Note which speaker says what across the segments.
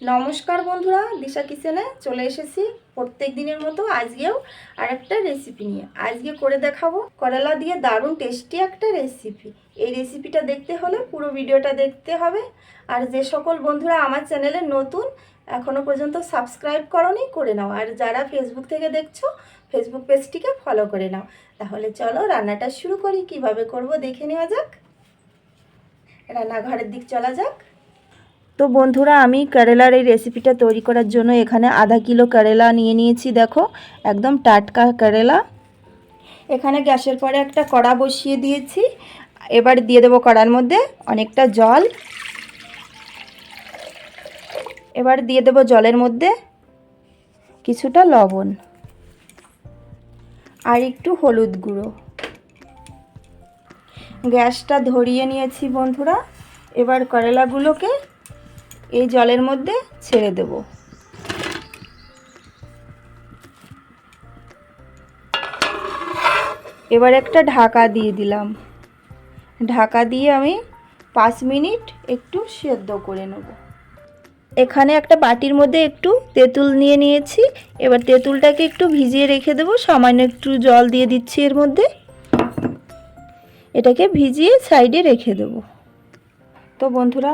Speaker 1: নমস্কার বন্ধুরা, দিশা কিচেনে চলে এসেছি প্রত্যেক দিনের মতো আজকেও আর একটা রেসিপি নিয়ে। আজকে করে দেখাবো করলা দিয়ে দারুণ টেস্টি একটা রেসিপি এই রেসিপিটা দেখতে হলে পুরো ভিডিওটা দেখতে হবে। আর যে সকল বন্ধুরা আমার চ্যানেলে নতুন এখনও পর্যন্ত সাবস্ক্রাইব করনি, করে নাও। আর যারা ফেসবুক থেকে দেখছ ফেসবুক পেজটিকে ফলো করে নাও। তাহলে চলো রান্নাটা শুরু করি। কীভাবে করব দেখে নেওয়া যাক। রান্নাঘরের দিক চলা যাক। তো বন্ধুরা, আমি কেরালার এই রেসিপিটা তৈরি করার জন্য এখানে আধা কিলো কেরালা নিয়ে নিয়েছি, দেখো। একদম টাটকা কেরালা। এখানে গ্যাসের পরে একটা কড়া বসিয়ে দিয়েছি। এবার দিয়ে দেবো কড়ার মধ্যে অনেকটা জল। এবার দিয়ে দেবো জলের মধ্যে কিছুটা লবণ আর একটু হলুদ গুঁড়ো। গ্যাসটা ধরিয়ে নিয়েছি বন্ধুরা। এবার করলাগুলোকে এই জলের মধ্যে ছেড়ে দেব। এবার একটা ঢাকা দিয়ে দিলাম। ঢাকা দিয়ে আমি পাঁচ মিনিট একটু সেদ্ধ করে নেব। এখানে একটা বাটির মধ্যে একটু তেঁতুল নিয়ে নিয়েছি। এবার তেঁতুলটাকে একটু ভিজিয়ে রেখে দেবো। সামান্য একটু জল দিয়ে দিচ্ছি এর মধ্যে। এটাকে ভিজিয়ে সাইডে রেখে দেবো। তো বন্ধুরা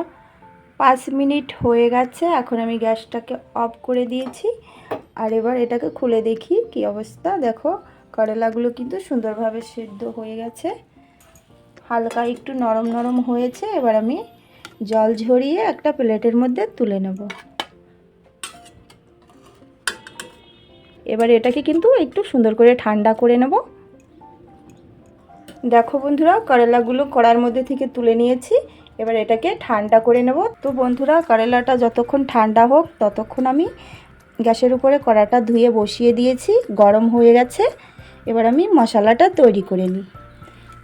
Speaker 1: পাঁচ মিনিট হয়ে গেছে, এখন আমি গ্যাসটাকে অফ করে দিয়েছি। আর এবার এটাকে খুলে দেখি কি অবস্থা। দেখো, করলাগুলো কিন্তু সুন্দরভাবে সেদ্ধ হয়ে গেছে। হালকা একটু নরম নরম হয়েছে, এবার আমি জল ঝরিয়ে একটা প্লেটের মধ্যে তুলে নেব। এবার এটাকে কিন্তু একটু সুন্দর করে ঠান্ডা করে নেব। দেখো বন্ধুরা, করলাগুলো কড়ার মধ্যে থেকে তুলে নিয়েছি। এবার এটাকে ঠান্ডা করে নেব। তো বন্ধুরা, করলাটা যতক্ষণ ঠান্ডা হোক, ততক্ষণ আমি গ্যাসের উপরে কড়াটা ধুয়ে বসিয়ে দিয়েছি। গরম হয়ে গেছে। এবার আমি মশলাটা তৈরি করে নিই।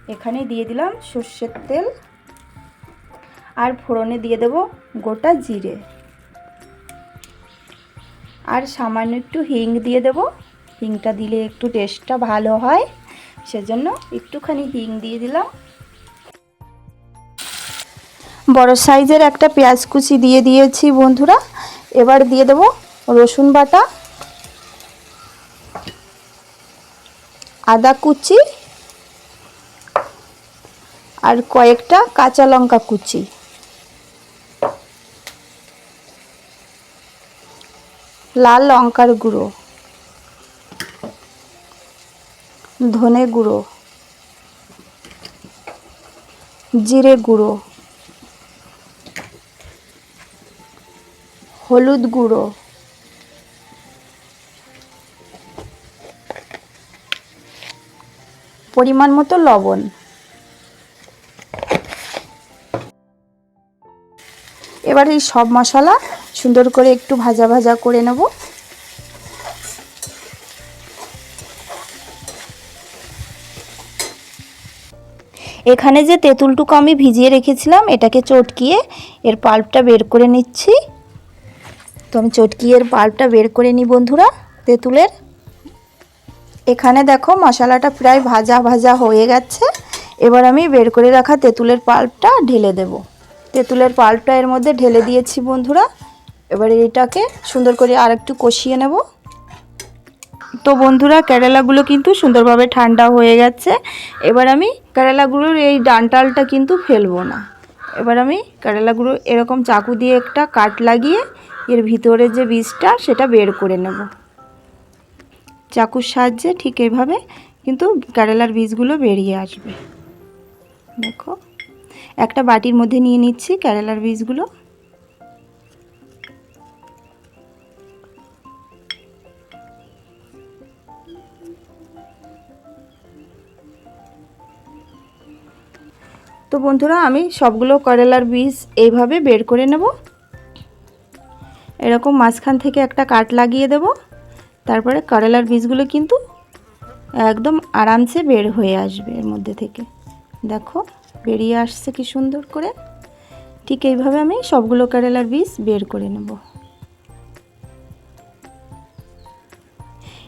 Speaker 1: এখানে দিয়ে দিলাম সর্ষের তেল আর ফোড়নে দিয়ে দেব গোটা জিরে। আর সামান্য একটু হিং দিয়ে দেব। হিংটা দিলে একটু টেস্টটা ভালো হয়। সেজন্য একটুখানি হিং দিয়ে দিলাম। বড় সাইজের একটা পেঁয়াজ কুচি দিয়ে দিয়েছি বন্ধুরা। এবার দিয়ে দেব রসুন বাটা, আদা কুচি আর কয়েকটা কাঁচা লঙ্কা কুচি। লাল লঙ্কার গুঁড়ো, ধনে গুঁড়ো, জিরে গুঁড়ো হলুদ গুঁড়ো। পরিমাণ মতো লবণ। এবার এই সব মশলা সুন্দর করে একটু ভাজা ভাজা করে নেব। এখানে যে তেঁতুলটুকু আমি ভিজিয়ে রেখেছিলাম, এটাকে চটকিয়ে এর পাল্পটা বের করে নিচ্ছি। তো আমি চটকিয়ে এর পাল্পটা বের করে নিই বন্ধুরা, তেঁতুলের। এখানে দেখো মশলাটা প্রায় ভাজা ভাজা হয়ে গেছে। এবার আমি বের করে রাখা তেঁতুলের পাল্পটা ঢেলে দেব। তেঁতুলের পাল্পটা এর মধ্যে ঢেলে দিয়েছি বন্ধুরা। এবার এটাকে সুন্দর করে আর একটু কষিয়ে নেব। তো বন্ধুরা, কেরালাগুলো কিন্তু সুন্দরভাবে ঠান্ডা হয়ে গেছে। এবার আমি কেরালাগুলোর এই ডানটালটা কিন্তু ফেলব না। এবার আমি কেরালাগুলো এরকম চাকু দিয়ে একটা কাট লাগিয়ে এর ভিতরে যে বীজটা, সেটা বের করে নেব। চাকুর সাহায্যে ঠিক এভাবে কিন্তু কেরালার বীজগুলো বেরিয়ে আসবে। দেখো, একটা বাটির মধ্যে নিয়ে নিচ্ছি কেরালার বীজগুলো। তো বন্ধুরা, আমি সবগুলো করলার বীজ এইভাবে বের করে নেব। এরকম মাঝখান থেকে একটা কাট লাগিয়ে দেব। তারপরে করলার বীজগুলো কিন্তু একদম আরামসে বের হয়ে আসবে এর মধ্যে থেকে। দেখো, বেরিয়ে আসছে কি সুন্দর করে। ঠিক এইভাবে আমি সবগুলো কেরালার বীজ বের করে নেব।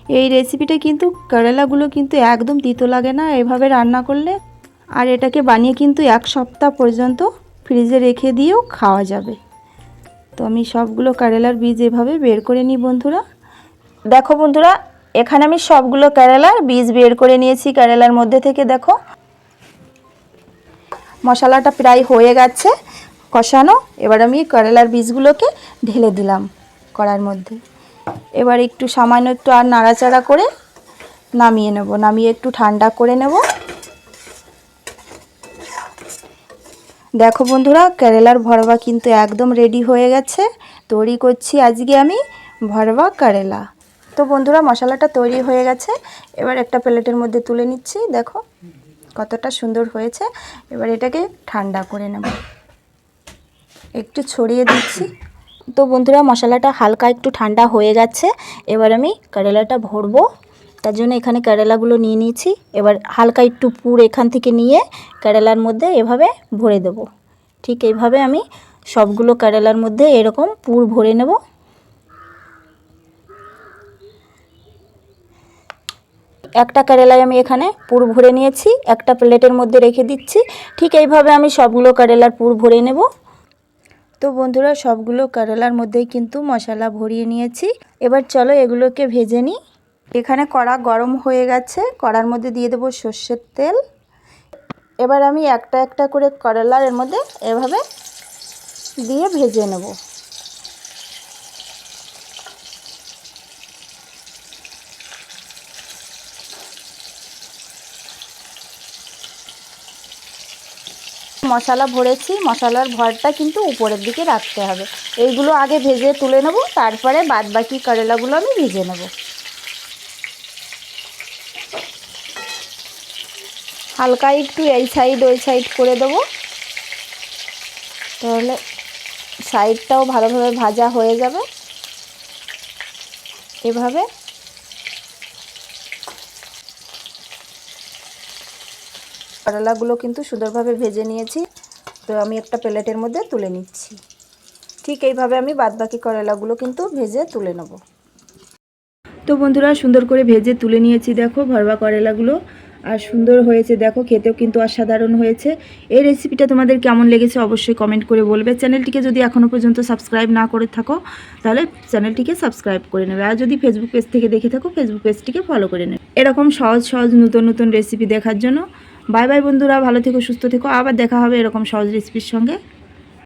Speaker 1: এই রেসিপিটা কিন্তু কেরালাগুলো কিন্তু একদম তিতো লাগে না এভাবে রান্না করলে। আর এটাকে বানিয়ে কিন্তু এক সপ্তাহ পর্যন্ত ফ্রিজে রেখে দিয়েও খাওয়া যাবে। তো আমি সবগুলো কারেলার বীজ এভাবে বের করে নিই বন্ধুরা। দেখো বন্ধুরা, এখানে আমি সবগুলো কেরালার বীজ বের করে নিয়েছি কেরালার মধ্যে থেকে, দেখো। মশলাটা প্রায় হয়ে গেছে, কষানো। এবার আমি কেরালার বীজগুলোকে ঢেলে দিলাম কড়ার মধ্যে। এবার একটু সামান্য একটু আর নাড়াচাড়া করে নামিয়ে নেব, নামিয়ে একটু ঠান্ডা করে নেব। দেখো বন্ধুরা, কেরালার ভরবা কিন্তু একদম রেডি হয়ে গেছে। তৈরি করছি আজকে আমি ভরবা কেরালা। তো বন্ধুরা, মশলাটা তৈরি হয়ে গেছে। এবার একটা প্লেটের মধ্যে তুলে নিচ্ছি। দেখো কতটা সুন্দর হয়েছে। এবার এটাকে ঠান্ডা করে নেব। একটু ছড়িয়ে দিচ্ছি। তো বন্ধুরা, মশলাটা হালকা একটু ঠান্ডা হয়ে গেছে। এবার আমি কেরালাটা ভরবো। তার জন্য এখানে কেরালাগুলো নিয়ে নিয়েছি। এবার হালকা একটু পুর এখান থেকে নিয়ে কেরালার মধ্যে এভাবে ভরে দেব। ঠিক এইভাবে আমি সবগুলো কেরালার মধ্যে এরকম পুর ভরে নেব। একটা কেরালায় আমি এখানে পুর ভরে নিয়েছি, একটা প্লেটের মধ্যে রেখে দিচ্ছি। ঠিক এইভাবে আমি সবগুলো কেরালার পুর ভরে নেব। তো বন্ধুরা, সবগুলো কেরালার মধ্যেই কিন্তু মশলা ভরিয়ে নিয়েছি। এবার চলো এগুলোকে ভেজে নিই। এখানে কড়া গরম হয়ে গেছে। কড়ার মধ্যে দিয়ে দেবো সর্ষের তেল। এবার আমি একটা একটা করে করলার এর মধ্যে এভাবে দিয়ে ভেজে নেব। মশলা ভরেছি, মশলার ভরটা কিন্তু উপরের দিকে রাখতে হবে। এইগুলো আগে ভেজে তুলে নেব, তারপরে বাদ বাকি করলাগুলো আমি ভেজে নেব। হালকা একটু এই সাইড ওই সাইড করে দেবো। তাহলে সাইডটাও ভালোভাবে ভাজা হয়ে যাবে। এভাবে। করলাগুলো কিন্তু সুন্দরভাবে ভেজে নিয়েছি। তো আমি একটা প্লেটের মধ্যে তুলে নিচ্ছি। ঠিক এইভাবে আমি বাদবাকি করলাগুলো কিন্তু ভেজে তুলে নেব। তো বন্ধুরা, সুন্দর করে ভেজে তুলে নিয়েছি। দেখো, ভরবা করলাগুলো আর সুন্দর হয়েছে। দেখো, খেতেও কিন্তু অসাধারণ হয়েছে। এই রেসিপিটা তোমাদের কেমন লেগেছে অবশ্যই কমেন্ট করে বলবে। চ্যানেলটিকে যদি এখনও পর্যন্ত সাবস্ক্রাইব না করে থাকো, তাহলে চ্যানেলটিকে সাবস্ক্রাইব করে নেবে। আর যদি ফেসবুক পেজ থেকে দেখে থাকো ফেসবুক পেজটিকে ফলো করে নেবে। এরকম সহজ সহজ, নতুন নতুন রেসিপি দেখার জন্য। বাই বাই বন্ধুরা। ভালো থেকো, সুস্থ থেকো। আবার দেখা হবে এরকম সহজ রেসিপির সঙ্গে।